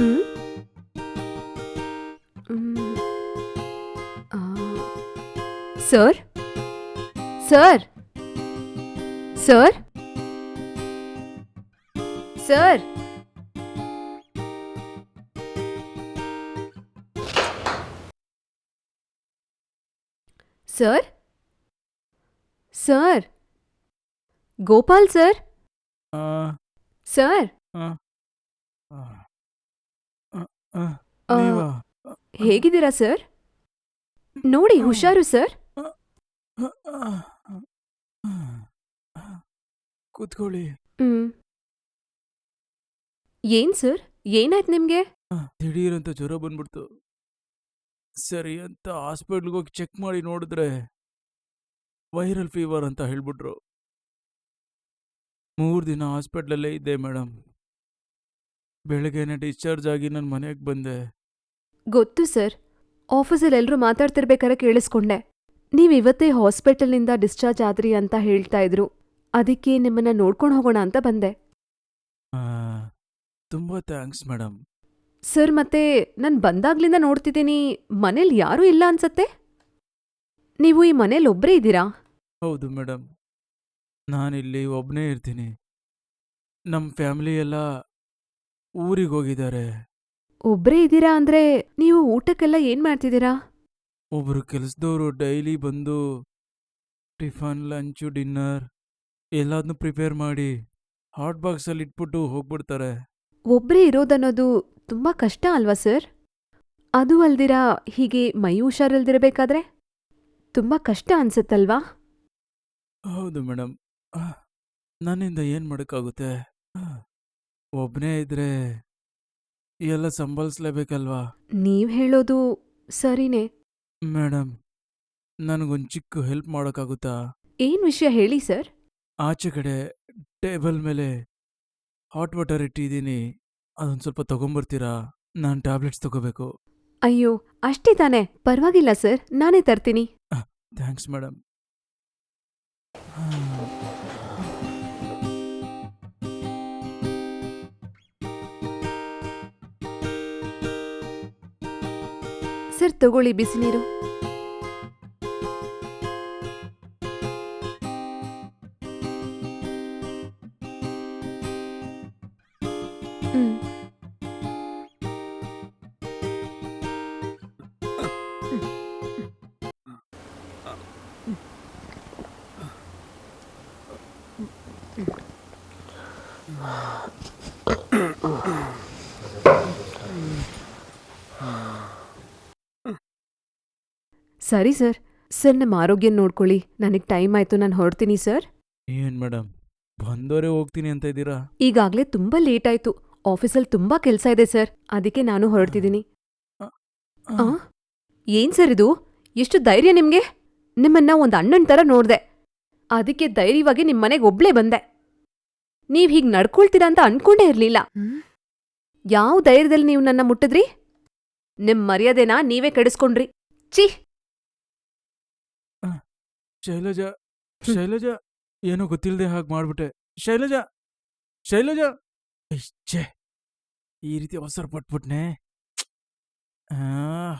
ಹ್ಮ್ ಹ್ಮ್. ಆ. Sir sir sir sir sir sir Gopal sir ಆ, ಸರ್ ಆ, ಆ, ಆ, ಆ, ಆ, ಹೇಗಿದ್ದೀರಾ ಸರ್? ನೋಡಿ ಹುಷಾರು ಸರ್. ಆ, ಆ, ಆ, ಆ, ಕೂತ್ಕೊಳ್ಳಿ. ಹ್ಮ್. ಏನ್ ಸರ್? ಏನಾಯ್ತು ನಿಮ್ಗೆ? ಆ, ದಿಢೀರಂತ ಜ್ವರ ಬಂದ್ಬಿಡ್ತು. ಸರಿ ಅಂತ ಹಾಸ್ಪಿಟ್ಲ್ಗೆ ಹೋಗಿ ಚೆಕ್ ಮಾಡಿ ನೋಡಿದ್ರೆ ವೈರಲ್ ಫೀವರ್ ಅಂತ ಹೇಳ್ಬಿಟ್ರು. ಮೂರು ದಿನ ಹಾಸ್ಪಿಟ್ಲಲ್ಲೇ ಇದ್ದೆ ಮೇಡಮ್. ಬೆಳಗ್ಗೆನೆ ಡಿಸ್ಚಾರ್ಜ್ ಆಗಿ ನನ್ನ ಮನೆಗೆ ಬಂದೆ. ಗೊತ್ತು ಸರ್. ಆಫೀಸಲ್ಲಿ ಎಲ್ಲರೂ ಮಾತಾಡ್ತಿರ್ಬೇಕಾರೆ ಕೇಳಿಸ್ಕೊಂಡೆ. ನೀವು ಇವತ್ತೇ ಹಾಸ್ಪಿಟಲ್ನಿಂದ ಡಿಸ್ಚಾರ್ಜ್ ಆದ್ರಿ ಅಂತ ಹೇಳ್ತಾ ಇದ್ರು. ಅದಕ್ಕೆ ನಿಮ್ಮನ್ನ ನೋಡ್ಕೊಂಡು ಹೋಗೋಣ ಅಂತ ಬಂದೆ. ಆ, ತುಂಬಾ ಥ್ಯಾಂಕ್ಸ್ ಮೇಡಮ್ ಸರ್ ಮತ್ತೆ ನಾನು ಬಂದಾಗ್ಲಿಂದ ನೋಡ್ತಿದ್ದೀನಿ ಮನೇಲಿ ಯಾರೂ ಇಲ್ಲ ಅನ್ಸತ್ತೆ? ನೀವು ಈ ಮನೇಲಿ ಒಬ್ಬರೇ ಇದ್ದೀರಾ? ಹೌದು ಮೇಡಮ್ ನಾನಿಲ್ಲಿ ಒಬ್ಬನೇ ಇರ್ತೀನಿ. ನಮ್ಮ ಫ್ಯಾಮಿಲಿ ಎಲ್ಲ ಊರಿಗೆ ಹೋಗಿದ್ದಾರೆ. ಒಬ್ರೇ ಇದ್ದೀರಾ ಅಂದ್ರೆ ನೀವು ಊಟಕ್ಕೆಲ್ಲ ಏನ್ ಮಾಡ್ತಿದ್ದೀರಾ? ಒಬ್ರು ಕೆಲಸದವರು ಡೈಲಿ ಬಂದು ಟಿಫನ್ ಲಂಚು ಡಿನ್ನರ್ ಎಲ್ಲದನ್ನೂ ಪ್ರಿಪೇರ್ ಮಾಡಿ ಹಾಟ್ ಬಾಕ್ಸಲ್ಲಿ ಇಟ್ಬಿಟ್ಟು ಹೋಗ್ಬಿಡ್ತಾರೆ. ಒಬ್ರೇ ಇರೋದನ್ನೋದು ತುಂಬಾ ಕಷ್ಟ ಅಲ್ವಾ ಸರ್? ಅದು ಅಲ್ದಿರಾ ಹೀಗೆ ಮೈ ಹುಷಾರಲ್ದಿರಬೇಕಾದ್ರೆ? ತುಂಬಾ ಕಷ್ಟ ಅನ್ಸತ್ತಲ್ವಾ? ಹೌದು ಮೇಡಮ್ ನನ್ನಿಂದ ಏನು ಮಾಡೋಕ್ಕಾಗುತ್ತೆ? ಒಬ್ಬನೇ ಇದ್ರೆ ಎಲ್ಲ ಸಂಭಾಲಿಸ್ಲೇಬೇಕಲ್ವಾ? ನೀವ್ ಹೇಳೋದು ಸರಿನೇ. ಮೇಡಮ್ ನನಗೊಂದು ಚಿಕ್ಕ ಹೆಲ್ಪ್ ಮಾಡೋಕ್ಕಾಗುತ್ತಾ? ಏನ್ ವಿಷಯ ಹೇಳಿ ಸರ್? ಆಚೆ ಕಡೆ ಟೇಬಲ್ ಮೇಲೆ ಹಾಟ್ ವಾಟರ್ ಇಟ್ಟಿದ್ದೀನಿ. ಅದೊಂದು ಸ್ವಲ್ಪ ತಗೊಂಬರ್ತೀರಾ? ನಾನು ಟ್ಯಾಬ್ಲೆಟ್ಸ್ ತಗೋಬೇಕು. ಅಯ್ಯೋ ಅಷ್ಟೇ ತಾನೆ. ಪರವಾಗಿಲ್ಲ ಸರ್. ನಾನೇ ತರ್ತೀನಿ. ಥ್ಯಾಂಕ್ಸ್ ಮೇಡಮ್ ಸರ್ ತಗೊಳ್ಳಿ ಬಿಸಿ ಸರಿ ಸರ್. ಸರ್ ನಮ್ಮ ಆರೋಗ್ಯ ನೋಡ್ಕೊಳ್ಳಿ. ನನಗೆ ಟೈಮ್ ಆಯ್ತು ನಾನು ಹೊರಡ್ತೀನಿ ಸರ್. ಏನ್ ಮೇಡಮ್ ಬಂದವರೇ ಹೋಗ್ತೀನಿ ಅಂತ ಇದ್ದೀರಾ? ಈಗಾಗ್ಲೇ ತುಂಬಾ ಲೇಟ್ ಆಯ್ತು. ಆಫೀಸಲ್ಲಿ ತುಂಬಾ ಕೆಲಸ ಇದೆ ಸರ್. ಅದಕ್ಕೆ ನಾನು ಹೊರಡ್ತಿದ್ದೀನಿ. ಆ? ಏನ್ ಸರ್ ಇದು? ಎಷ್ಟು ಧೈರ್ಯ ನಿಮ್ಗೆ? ನಿಮ್ಮನ್ನ ಒಂದು ಅಣ್ಣನ್ ತರ ನೋಡ್ದೆ. ಅದಕ್ಕೆ ಧೈರ್ಯವಾಗಿ ನಿಮ್ಮ ಮನೆಗೆ ಒಬ್ಳೇ ಬಂದೆ. ನೀವ್ ಹೀಗ್ ನಡ್ಕೊಳ್ತೀರಾ ಅಂತ ಅನ್ಕೊಂಡೇ ಇರ್ಲಿಲ್ಲ. ಯಾವ ಧೈರ್ಯದಲ್ಲಿ ನೀವು ನನ್ನ ಮುಟ್ಟಿದ್ರಿ? ನಿಮ್ ಮರ್ಯಾದೆನ ನೀವೇ ಕೆಡಿಸ್ಕೊಂಡ್ರಿ. ಛೀ! ಶೈಲಜಾ ಶೈಲಜಾ ಏನೋ ಗೊತ್ತಿಲ್ಲದೆ ಹಾಗೆ ಮಾಡ್ಬಿಟ್ಟೆ. ಶೈಲಜಾ ಶೈಲಜಾ! ಇಚ್ಛೆ ಈ ರೀತಿ ಅವಸರ ಪಟ್ಬಿಟ್ನೆ. ಆ.